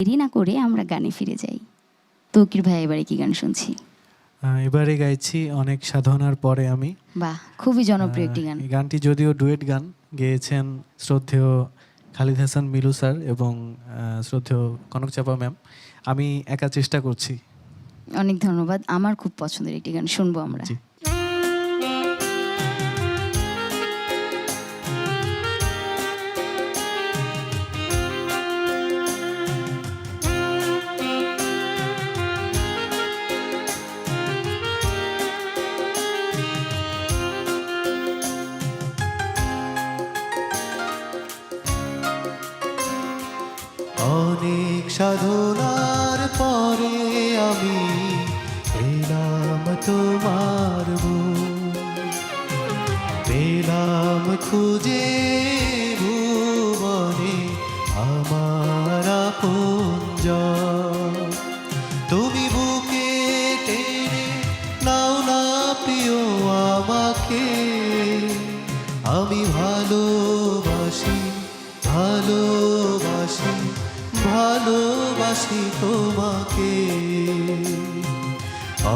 দেরি না করে আমরা গানে ফিরে যাই। তৌকির ভাই এবারে কি গান শুনছি? এবারে গাইছি অনেক সাধনার পরে আমি। বাহ খুবই জনপ্রিয় একটি গান। এই গানটি যদিও ডুয়েট গান গেয়েছেন শ্রদ্ধেয় খালিদ হাসান মিলু স্যার এবং শ্রদ্ধেয় কনক চাপা ম্যাম। আমি একা চেষ্টা করছি। অনেক ধন্যবাদ আমার খুব পছন্দের একটি গান শুনব আমরা। সাধনার পরে আমি এলাম তোমার। পেলাম খুঁজে ভুবনে আমার পুঞ্জ তুমি বুকে টেনে নাও না প্রিয় আমাকে আমি ভালোবাসি ভালোবাসি ভালোবাসি তোমাকে।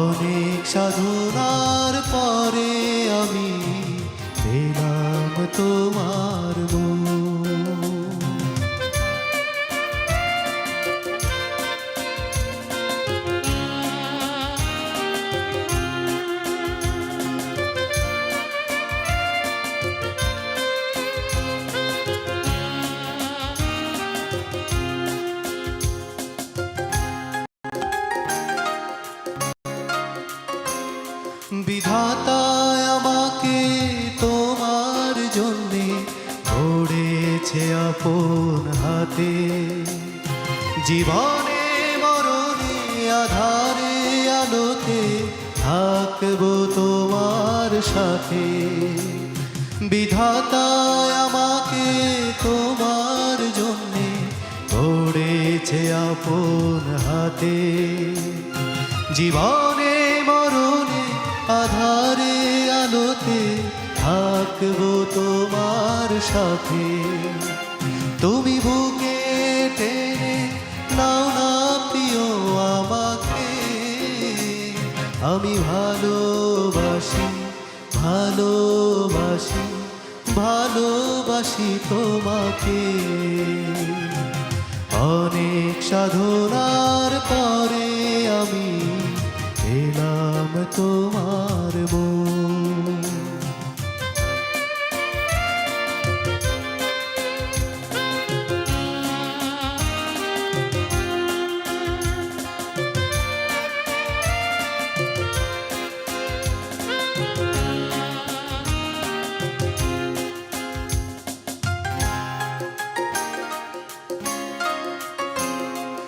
অনেক সাধনার পরে আমি পেলাম তোমার বিধাতায় আমাকে তোমার জন্যে গড়েছে আপন হাতে। জীবনে মরণে, আধারে আলোতে থাকব তোমার সাথে। বিধাতায় আমাকে তোমার জন্যে গড়েছে আপন হাতে। জীবনে আধারে আলোতে থাকব তোমার সাথে। তুমি বুকে টেনে নাও না প্রিয় আমাকে। আমি ভালোবাসি ভালোবাসি ভালোবাসি তোমাকে। অনেক সাধনার পরে আমি এলাম তোমার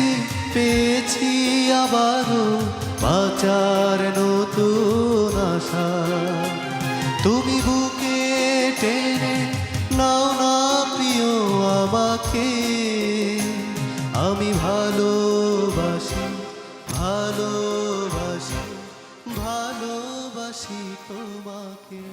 পেয়েছি পেয়েছি আবারও বাঁচার নতুন আশা। তুমি বুকে টেনে নাও না প্রিয় আমাকে। আমি ভালোবাসি ভালোবাসি ভালোবাসি তোমাকে।